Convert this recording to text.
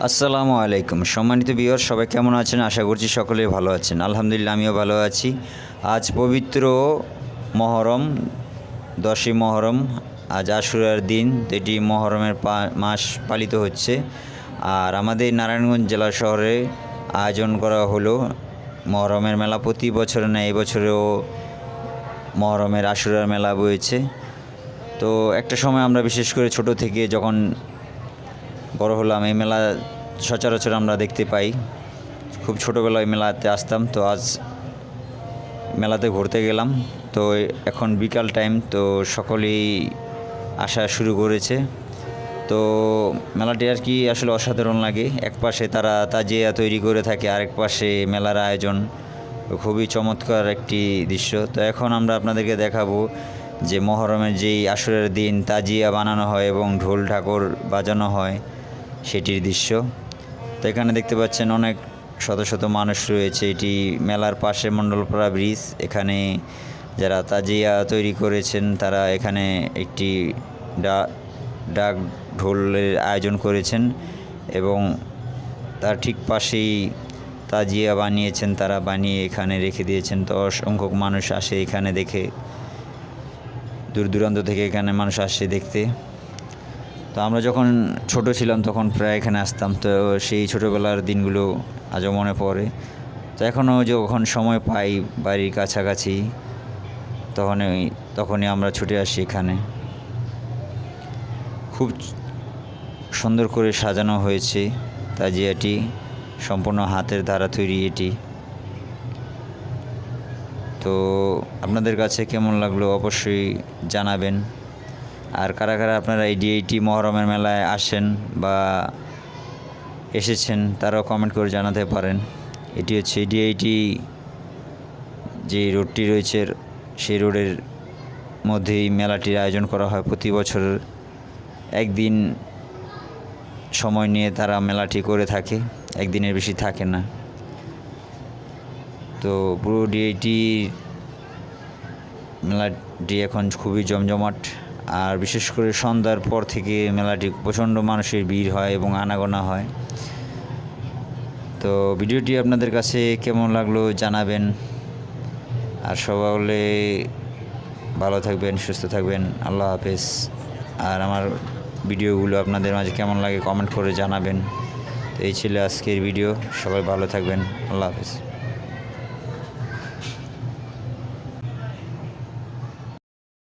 আসসালামু আলাইকুম। সম্মানিত বিয়র সবাই কেমন আছেন? আশা করছি সকলেই ভালো আছেন। আলহামদুলিল্লাহ, আমিও ভালো আছি। আজ পবিত্র মহরম, দশই মহরম, আজ আশুরার দিন এটি মহরমের মাস পালিত হচ্ছে। আর আমাদের নারায়ণগঞ্জ জেলা শহরে আয়োজন করা হলো মহরমের মেলা। প্রতি বছর না এবছরেও মহরমের আশুরার মেলা বয়েছে তো একটা সময় আমরা বিশেষ করে ছোট থেকে যখন বড় হলাম। এই মেলা সচরাচর আমরা দেখতে পাই। খুব ছোটোবেলায় মেলাতে আসতাম, তো আজ মেলাতে ঘুরতে গেলাম। তো এখন বিকাল টাইম তো সকলেই আসা শুরু করেছে। তো মেলাটি আর কি আসলে অসাধারণ লাগে। এক পাশে তারা তাজিয়া তৈরি করে থাকে, আরেক পাশে মেলার আয়োজন। খুবই চমৎকার একটি দৃশ্য। তো এখন আমরা আপনাদেরকে দেখাবো যে মহরমের যেই আসরের দিন, তাজিয়া বানানো হয় এবং ঢোল ঢাকর বাজানো হয়। সেটির দৃশ্য। তো এখানে দেখতে পাচ্ছেন অনেক শত শত মানুষ রয়েছে। এটি মেলার পাশে মণ্ডলপাড়া ব্রিজ। এখানে যারা তাজিয়া তৈরি করেছেন, তারা এখানে একটি ডাক ঢোলের আয়োজন করেছেন এবং তার ঠিক পাশেই তাজিয়া বানিয়েছেন, তারা বানিয়ে এখানে রেখে দিয়েছেন। তো অসংখ্য মানুষ আসে এখানে দেখে। দূর দূরান্ত থেকে এখানে মানুষ আসে দেখতে। তো আমরা যখন ছোট ছিলাম তখন প্রায় এখানে আসতাম। তো সেই ছোটোবেলার দিনগুলো আজও মনে পড়ে। তো এখনও যখন সময় পাই বাড়ির কাছাকাছি, তখনই তখনই আমরা ছুটে আসি এখানে। খুব সুন্দর করে সাজানো হয়েছে তাজিয়াটি, সম্পূর্ণ হাতের দ্বারা তৈরি এটি। তো আপনাদের কাছে কেমন লাগল অবশ্যই জানাবেন। আর কারা কারা আপনারা এই ডিআইটি মহরমের মেলায় আসেন বা এসেছেন, তারাও কমেন্ট করে জানাতে পারেন। এটি হচ্ছে ডিআইটি যে রোডটি রয়েছে, সেই রোডের মধ্যেই মেলাটির আয়োজন করা হয় প্রতি বছর। একদিন সময় নিয়ে তারা মেলাটি করে থাকে, একদিনের বেশি থাকে না। তো পুরো ডিআইটি মেলাটি এখন খুবই জমজমাট। আর বিশেষ করে সন্ধ্যার পর থেকে মেলাটি প্রচণ্ড মানুষের ভিড় হয় এবং আনাগোনা হয়। তো ভিডিওটি আপনাদের কাছে কেমন লাগল জানাবেন। আর সকলে ভালো থাকবেন, সুস্থ থাকবেন। আল্লাহ হাফেজ। আর আমার ভিডিওগুলো আপনাদের মাঝে কেমন লাগে কমেন্ট করে জানাবেন। তো এই ছিল আজকের ভিডিও। সবাই ভালো থাকবেন। আল্লাহ হাফেজ।